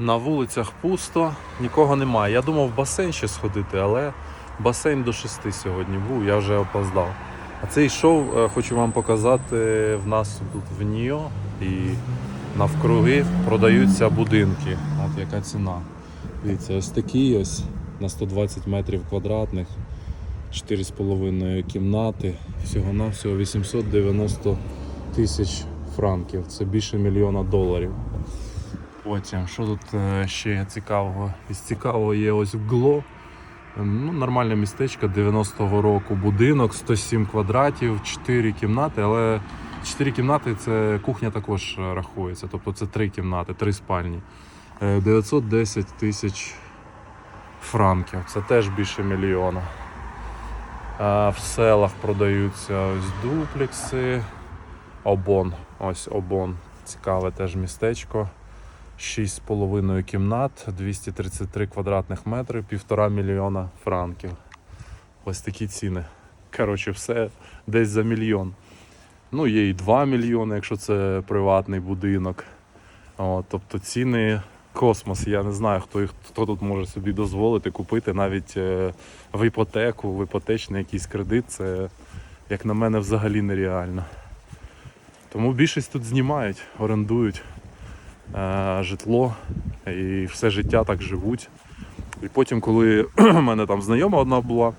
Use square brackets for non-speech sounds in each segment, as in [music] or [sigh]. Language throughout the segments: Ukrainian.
На вулицях пусто, нікого немає. Я думав в басейн ще сходити, але басейн до 6 сьогодні був, я вже опоздав. А цей шоу е, хочу вам показати в нас тут в Ніо і навкруги продаються будинки. От яка ціна. Дивіться, ось такі ось на 120 метрів квадратних, 4,5 кімнати, всього-навсього 890 тисяч франків. Це більше мільйона доларів. Потім, що тут е, ще цікавого? Із цікавого є ось Гло. Ну, нормальне містечко 90-го року. Будинок 107 квадратів, 4 кімнати, але 4 кімнати це кухня також е, рахується. Тобто це 3 кімнати, 3 спальні. Е, 910 тисяч франків. Це теж більше мільйона. В селах продаються ось дуплекси. Обон. Ось Обон. Цікаве теж містечко. 6,5 кімнат, 233 квадратних метри, півтора мільйона франків. Ось такі ціни. Коротше, все десь за мільйон. Ну, є і 2 мільйони, якщо це приватний будинок. О, тобто ціни космос. Я не знаю, хто, їх, хто тут може собі дозволити купити навіть е, в іпотеку, в іпотечний якийсь кредит. Це, як на мене, взагалі нереально. Тому більшість тут знімають, орендують житло і все життя так живуть. І потім, коли в [clears throat] мене там знайома одна була,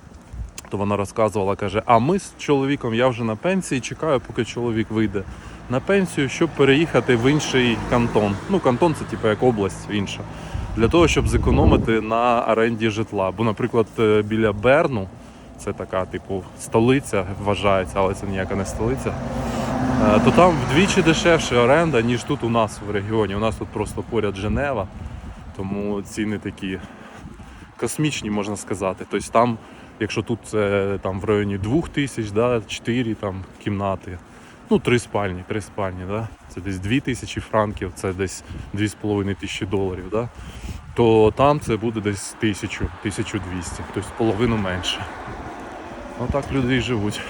то вона розказувала, каже: а ми з чоловіком, я вже на пенсії, чекаю, поки чоловік вийде на пенсію, щоб переїхати в інший кантон. Ну, кантон це типу як область інша. Для того, щоб зекономити на оренді житла. Бо, наприклад, е, біля Берну, це така, типу, столиця вважається, але це ніяка не столиця. Е, то там вдвічі дешевше оренда, ніж тут у нас в регіоні. У нас тут просто поряд Женева, тому ціни такі космічні, можна сказати. Тобто там, якщо тут це там в районі 2 тисяч, да, 4 там, кімнати, ну 3 спальні, 3 спальні, да, це десь 2 тисячі франків, це десь 2,5 тисячі доларів. Да, то там це буде десь 1000, 1200, тобто половину менше. Отак люди і живуть.